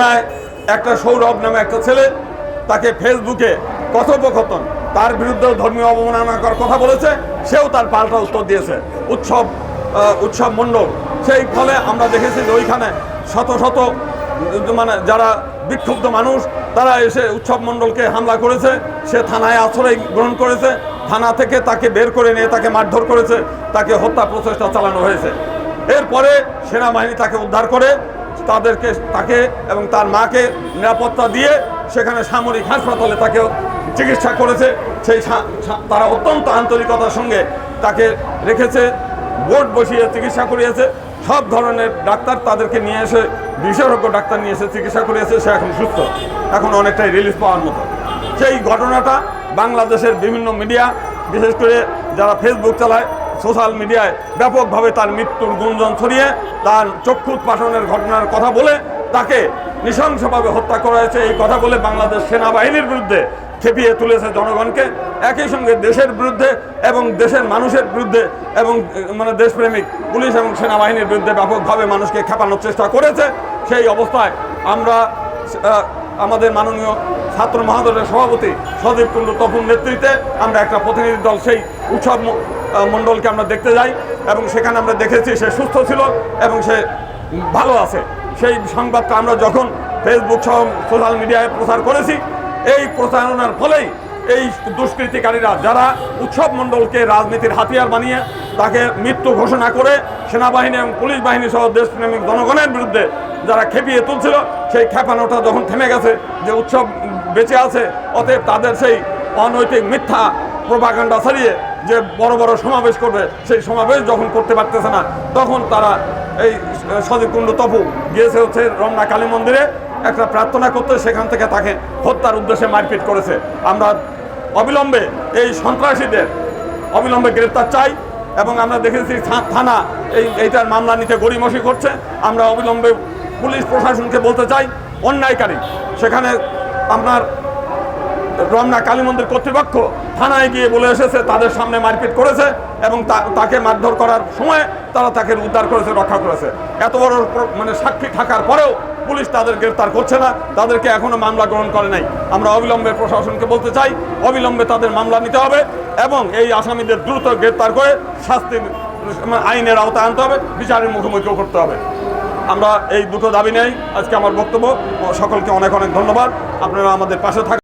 খুলনায় একটা সৌরভ নামে একটা ছেলে তাকে ফেসবুকে কথোপকথন, তার বিরুদ্ধে ধর্মীয় অবমাননা করার কথা বলেছে, সেও তার পাল্টা উত্তর দিয়েছে। উৎসব উৎসব মণ্ডল, সেই ফলে আমরা দেখেছি যে ওইখানে শত শত মানে যারা বিক্ষুব্ধ মানুষ, তারা এসে উৎসব মণ্ডলকে হামলা করেছে, সে থানায় আশ্রয় গ্রহণ করেছে, থানা থেকে তাকে বের করে নিয়ে তাকে মারধর করেছে, তাকে হত্যা প্রচেষ্টা চালানো হয়েছে। এরপরে সেনাবাহিনী তাকে উদ্ধার করে তাদেরকে, তাকে এবং তার মাকে নিরাপত্তা দিয়ে সেখানে সামরিক হাসপাতালে তাকে চিকিৎসা করেছে। সেই তারা অত্যন্ত আন্তরিকতার সঙ্গে তাকে রেখেছে, বোর্ড বসিয়ে চিকিৎসা করিয়েছে। সব ধরনের ডাক্তার তাদেরকে নিয়ে এসে, বিশেষজ্ঞ ডাক্তার নিয়ে এসে চিকিৎসা করিয়েছে, সে এখন সুস্থ। এখন অনেকটাই রিলিজ পাওয়ার মতো। সেই ঘটনাটা বাংলাদেশের বিভিন্ন মিডিয়া বিশেষ করে যারা ফেসবুক চালায় সোশ্যাল মিডিয়ায় ব্যাপকভাবে তার মৃত্যুর গুঞ্জন ছড়িয়ে তার চক্ষু পাঠনের ঘটনার কথা বলে তাকে নৃশংসভাবে হত্যা করা হয়েছে। এই কথা বলে বাংলাদেশ সেনাবাহিনীর বিরুদ্ধে খেপিয়ে তুলেছে জনগণকে। একই সঙ্গে দেশের বিরুদ্ধে এবং দেশের মানুষের বিরুদ্ধে এবং মানে দেশপ্রেমিক, পুলিশ এবং সেনাবাহিনীর বিরুদ্ধে ব্যাপকভাবে মানুষকে খেপানোর চেষ্টা করেছে। সেই অবস্থায় আমরা আমাদের মাননীয় ছাত্র মহাদলের সভাপতি সদীপ কুণ্ডু তপুর নেতৃত্বে আমরা একটা প্রতিনিধি দল, সেই উৎসব মণ্ডলকে আমরা দেখতে যাই এবং সেখানে আমরা দেখেছি সে সুস্থ ছিল এবং সে ভালো আছে। সেই সংবাদটা আমরা যখন ফেসবুক সহ সোশ্যাল মিডিয়ায় প্রচার করেছি, এই প্রচারণার ফলেই এই দুষ্কৃতিকারীরা যারা উৎসব মণ্ডলকে রাজনীতির হাতিয়ার বানিয়ে তাকে মৃত্যু ঘোষণা করে সেনাবাহিনী এবং পুলিশ বাহিনী সহ দেশপ্রেমিক জনগণের বিরুদ্ধে যারা খেপিয়ে তুলছিল, সেই খেপানোটা যখন থেমে গেছে যে উৎসব বেঁচে আছে, অতএব তাদের সেই অনৈতিক মিথ্যা প্রভাকাণ্ডা ছাড়িয়ে যে বড় বড় সমাবেশ করবে, সেই সমাবেশ যখন করতে পারতেছে না, তখন তারা এই সদীপ কুণ্ড তপু গিয়েছে হচ্ছে রমনা কালী মন্দিরে, একটা প্রার্থনা করতে সেখান থেকে তাকে হত্যার উদ্দেশ্যে মারপিট করেছে। আমরা অবিলম্বে এই সন্ত্রাসীদের অবিলম্বে গ্রেপ্তার চাই এবং আমরা দেখেছি থানা এই, এইটার মামলা নিতে গড়িমসি করছে। আমরা অবিলম্বে পুলিশ প্রশাসনকে বলতে চাই, অন্যায়কারী, সেখানে আপনার রমনা কালী মন্দির কর্তৃপক্ষ থানায় গিয়ে বলে এসেছে, তাদের সামনে মারপিট করেছে এবং তাকে মারধর করার সময় তারা তাকে উদ্ধার করেছে, রক্ষা করেছে। এত বড় মানে সাক্ষী থাকার পরেও পুলিশ তাদের গ্রেফতার করছে না, তাদেরকে এখনও মামলা গ্রহণ করে নাই। আমরা অবিলম্বে প্রশাসনকে বলতে চাই, অবিলম্বে তাদের মামলা নিতে হবে এবং এই আসামিদের দ্রুত গ্রেফতার করে শাস্তির মানে আইনের আওতায় আনতে হবে, বিচারের মুখোমুখিও করতে হবে। আমরা এই দুটো দাবি নেই, আজকে আমার বক্তব্য, সকলকে অনেক অনেক ধন্যবাদ। আপনারা আমাদের পাশে থাকুন